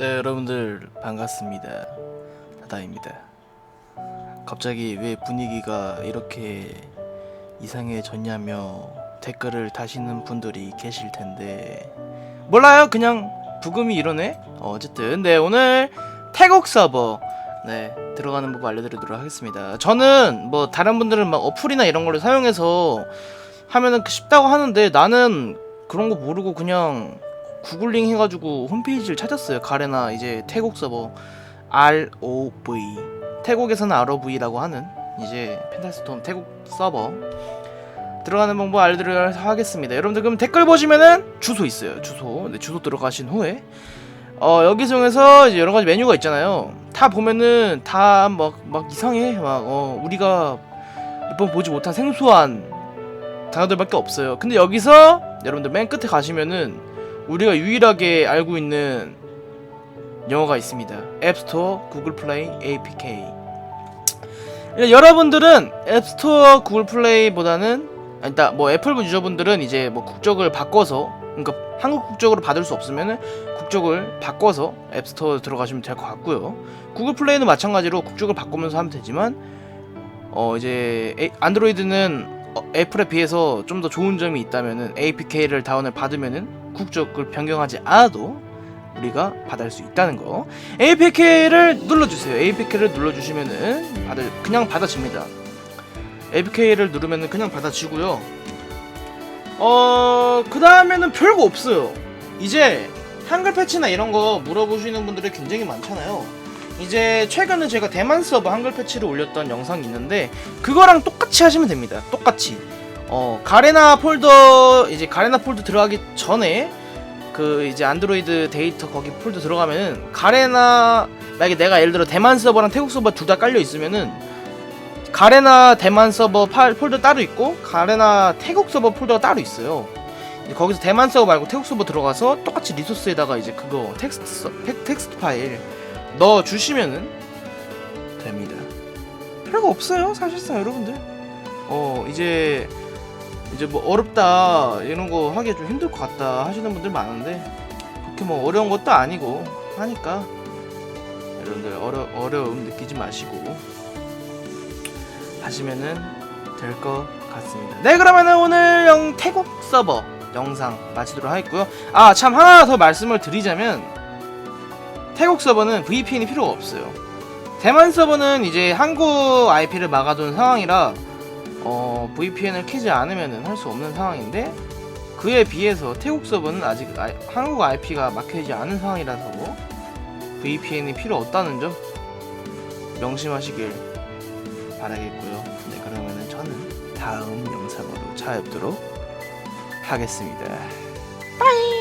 네 여러분들 반갑습니다. 다다입니다. 갑자기 왜 분위기가 이렇게 이상해졌냐며 댓글을 다시는 분들이 계실 텐데. 몰라요. 그냥 부금이 이러네. 어, 어쨌든. 네 오늘 태국 서버. 네 들어가는 법 알려드리도록 하겠습니다. 저는 뭐 다른 분들은 막 어플이나 이런 걸로 사용해서 하면은 쉽다고 하는데 나는 그런 거 모르고 그냥 구글링 해가지고 홈페이지를 찾았어요. 가레나 이제 태국 서버 ROV 태국에서는 ROV라고 하는 이제 펜타스톰 태국 서버 들어가는 방법 알려드리도록 하겠습니다. 여러분들 그럼 댓글 보시면은 주소 있어요. 주소 네, 주소 들어가신 후에 어 여기 중에서 이제 여러 가지 메뉴가 있잖아요. 다 보면은 다 막막 이상해 막 어 우리가 몇번 보지 못한 생소한 단어들밖에 없어요. 근데 여기서 여러분들 맨 끝에 가시면은 우리가 유일하게 알고 있는 영어가 있습니다. 앱스토어, 구글 플레이, APK. 여러분들은 앱스토어, 구글 플레이보다는 일단 뭐 애플 유저분들은 이제 뭐 국적을 바꿔서 그러니까 한국 국적으로 받을 수 없으면은 국적을 바꿔서 앱스토어 들어가시면 될 것 같고요. 구글 플레이는 마찬가지로 국적을 바꾸면서 하면 되지만 어 이제 에- 안드로이드는 어, 애플에 비해서 좀 더 좋은 점이 있다면은 APK를 다운을 받으면은 국적을 변경하지 않아도 우리가 받을 수 있다는 거. APK를 눌러주세요. APK를 눌러주시면은 받을 그냥 받아집니다. APK를 누르면은 그냥 받아지고요. 어, 그 다음에는 별거 없어요. 이제 한글 패치나 이런 거 물어보시는 분들이 굉장히 많잖아요. 이제 최근에 제가 대만 서버 한글 패치를 올렸던 영상이 있는데 그거랑 똑같이 하시면 됩니다. 똑같이. 어, 가레나 폴더 이제 가레나 폴더 들어가기 전에 그 이제 안드로이드 데이터 거기 폴더 들어가면은 가레나 만약에 내가 예를 들어 대만 서버랑 태국 서버 둘 다 깔려 있으면은 가레나 대만 서버 팔, 폴더 따로 있고 가레나 태국 서버 폴더가 따로 있어요. 거기서 대만 서버 말고 태국 서버 들어가서 똑같이 리소스에다가 이제 그거 텍스트 텍스트 파일 넣어 주시면은 됩니다. 별거 없어요, 사실상 여러분들. 어 이제 이제 뭐 어렵다 이런 거 하기 좀 힘들 것 같다 하시는 분들 많은데 그렇게 뭐 어려운 것도 아니고 하니까 여러분들 어려 어려움 느끼지 마시고 하시면은 될 것 같습니다. 네 그러면은 오늘 영 태국 서버 영상 마치도록 하겠고요. 아 참 하나 더 말씀을 드리자면 태국 서버는 VPN이 필요가 없어요. 대만 서버는 이제 한국 IP를 막아둔 상황이라 어, VPN을 키지 않으면 할 수 없는 상황인데 그에 비해서 태국 서버는 아직 아, 한국 IP가 막혀있지 않은 상황이라서 VPN이 필요 없다는 점 명심하시길 바라겠고요. 네, 그러면은 저는 다음 영상으로 찾아뵙도록 하겠습니다. 빠이!